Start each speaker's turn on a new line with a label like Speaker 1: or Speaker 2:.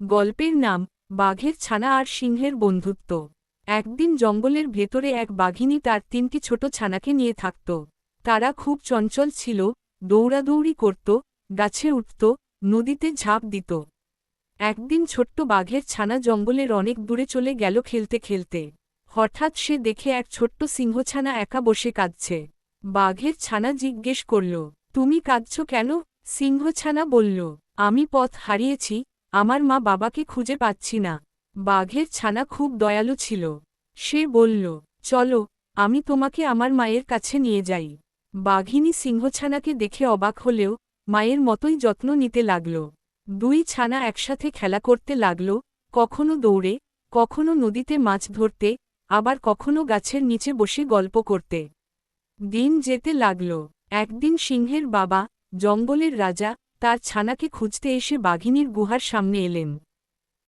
Speaker 1: গল্পের নাম, বাঘের ছানা আর সিংহের বন্ধুত্ব। একদিন জঙ্গলের ভেতরে এক বাঘিনী তার তিনটি ছোট ছানাকে নিয়ে থাকত। তারা খুব চঞ্চল ছিল, দৌড়াদৌড়ি করত, গাছে উঠত, নদীতে ঝাঁপ দিত। একদিন ছোট্ট বাঘের ছানা জঙ্গলের অনেক দূরে চলে গেল খেলতে খেলতে। হঠাৎ সে দেখে এক ছোট্ট সিংহছানা একা বসে কাঁদছে। বাঘের ছানা জিজ্ঞেস করল, তুমি কাঁদছ কেন? সিংহছানা বলল, আমি পথ হারিয়েছি আমার মা বাবাকে খুঁজে পাচ্ছি না। বাঘের ছানা খুব দয়ালু ছিল। সে বলল, চলো, আমি তোমাকে আমার মায়ের কাছে নিয়ে যাই। বাঘিনী সিংহছানাকে দেখে অবাক হলেও মায়ের মতোই যত্ন নিতে লাগল। দুই ছানা একসাথে খেলা করতে লাগল, কখনো দৌড়ে, কখনো নদীতে মাছ ধরতে, আবার কখনো গাছের নিচে বসে গল্প করতে। দিন যেতে লাগল। একদিন সিংহের বাবা, জঙ্গলের রাজা তার ছানাকে খুঁজতে এসে বাঘিনীর গুহার সামনে এলেন।